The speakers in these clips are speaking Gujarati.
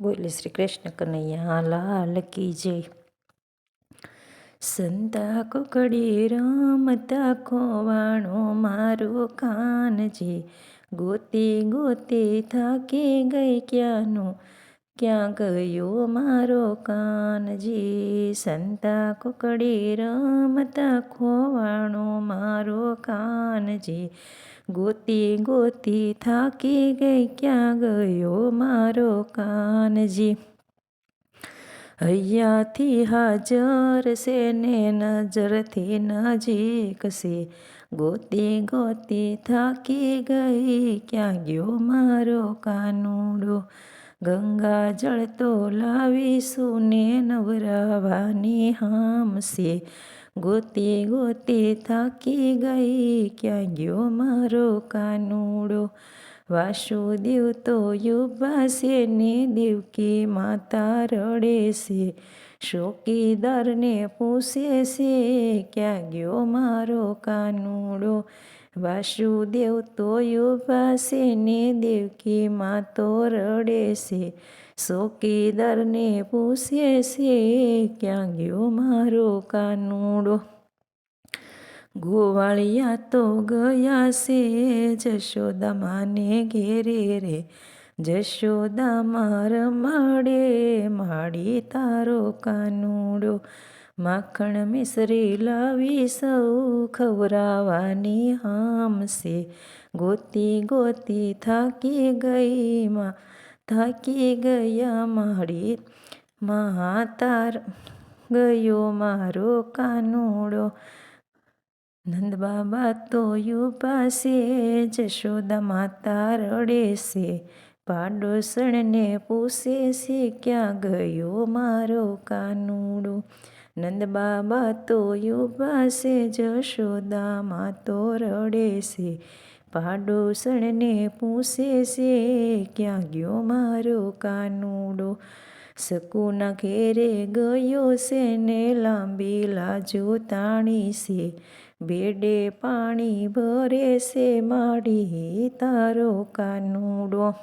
બોલે શ્રી કૃષ્ણ કનૈયા, લાલ કી જય. સંતા કુકડી રમતા ખોવાણો મારો કાનજી. ગોતે ગોતે થાકી ગઈ ક્યાંનો? ક્યાં ગયો મારો કાનજી સંતા કુકડી રમતા ખોવાણો મારો કાનજી ગોતી ગોતી થાકી ગઈ ક્યાં ગયો મારો કાનજી હૈયાથી હાજર છે ને નજરથી નજીક છે. ગોતી ગોતી થાકી ગઈ ક્યાં ગયો મારો કાનુડો? ગંગા જળ તો લાવીશું ને નવરાવાની હામશે. ગોતે ગોતે થાકી ગઈ, ક્યાં ગયો મારો કાનુડો? વાસુદેવ તો યુભાશે ને દેવકી માતા રડે છે શોકીદારને પૂછે છે ક્યાં ગયો મારો કાનુડો? વાસુદેવ તો યુવાસે ને દેવકી માતો રડે છે. ચોકીદારને પૂછે છે, ક્યાં ગયો મારો કાનુડો? ગોવાળિયા તો ગયા છે જશોદા માને ઘેરે રે. જશોદા માર માડે, માડી તારો કાનુડો. માખણ મિશ્રી લાવી સૌ ખવરાવાની હામશે. ગોતી ગોતી થાકી ગઈ માં, થાકી ગયા માડી. મહાતાર ગયો મારો કાનુડો. નંદ બાબા તો પાસે જશોદા માતા રડે છે પાડોસણને પૂછે છે, ક્યાં ગયો મારો કાનુડો? નંદ બાબા તો પાસે જશોદા તો રડે છે પાડોસણને પૂછે છે ક્યાં ગયો મારો કાનુડો? શકુના ઘેરે ગયો છે ને લાંબી લાજો તાણી છે. બેડે પાણી ભરે છે, માડી તારો કાનુડો.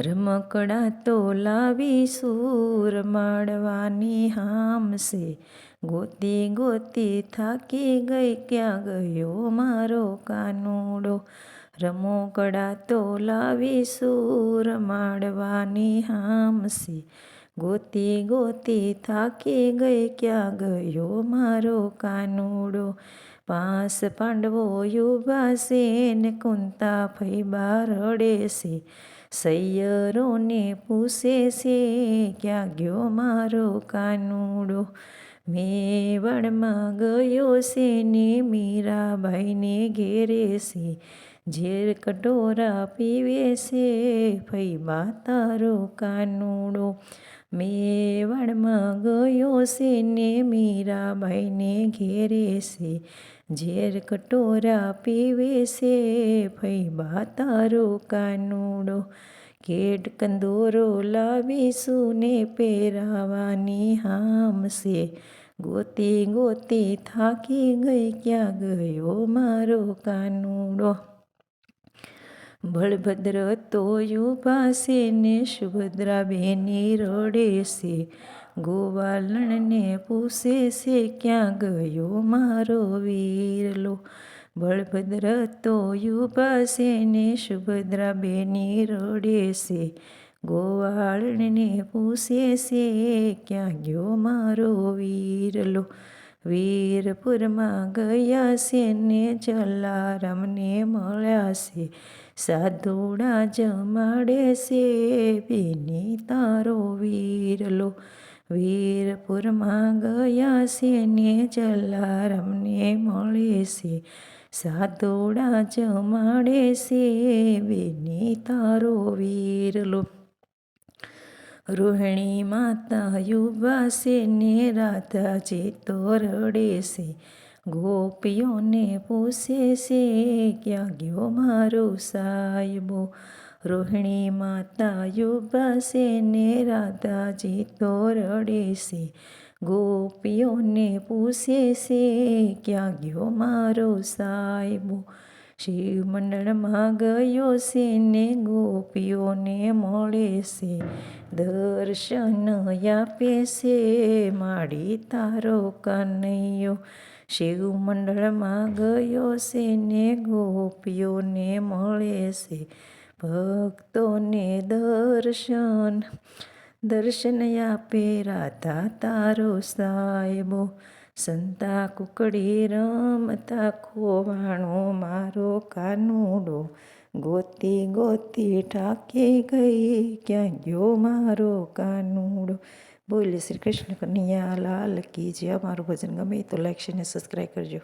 રમકડા તો લાવી સૂર માડવાની હામશે. ગોતી ગોતી થાકી ગઈ ક્યાં ગયો મારો કાનુડો? રમકડા તો લાવી સૂર માડવાની હામશે. ગોતી ગોતી થાકી ગઈ ક્યાં ગયો મારો કાનુડો? પાંસ પાંડવો યુવા સેન કુંતા ફૈબા રડે છે સૈયરોને પૂછે છે, ક્યાં ગયો મારો કાનુડો? મેવડમાં ગયો છે ને મીરાબાઈને ઘેરે છે. ઝેર કટોરા પીવે છે. ફૈબા તારો કાનુડો. મેવાડમાં ગયો છે ને મીરાબાઈને ઘેરે છે ઝેર કટોરા પીવે છે ફૈબા તારો કાનુડો કેટ કંદોરો લાવીશું ને પહેરાવાની હામશે ગોતી ગોતી થાકી ગઈ ક્યાં ગયો મારો કાનુડો? બળભદ્ર તોયું પાસે ને સુભદ્રા બેની રડે છે. ગોવાલણને પૂછે છે, ક્યાં ગયો મારો વીરલો? બળભદ્ર તોયું પાસે ને સુભદ્રા બેની રડે છે. ગોવાળને પૂછે છે, ક્યાં ગયો મારો વીરલો? વીરપુરમાં ગયા છે ને જલારામને મળ્યા છે સાધુડા જમાડે છે બેની તારો વીરલો વીરપુરમાં ગયા છે ને જલારામને મળે છે સાધુડા જમાડે છે બેની તારો વીરલો રોહિણી માતા યુવાસે ને રાધાજી તો રડે છે ગોપીઓને પૂછે છે ક્યાં ગયો મારો સાહેબો રોહિણી માતા યુવાસે ને રાધાજી તો રડે છે ગોપીઓને પૂછે છે ક્યાં ગયો મારો સાહેબો શિવ મંડળમાં ગયો છે ને ગોપીઓને મળે છે. દર્શન આપે છે. માડી તારો કનૈયો. શિવ મંડળમાં ગયો છે ને ગોપીઓને મળે છે. ભક્તોને દર્શન દર્શન આપે. રાધા તારો સાહેબો. સંતા કુકડી રમતા ખોવાણો, મારો કાનુડો ગોતી ગોતી ઠાકી ગઈ, ક્યાં ગયો મારો કાનુડો? બોલે શ્રી કૃષ્ણ કનૈયા લાલ કી જે અમારું ભજન ગમે તો લાઈક શેર ને સબસ્ક્રાઈબ કરજો.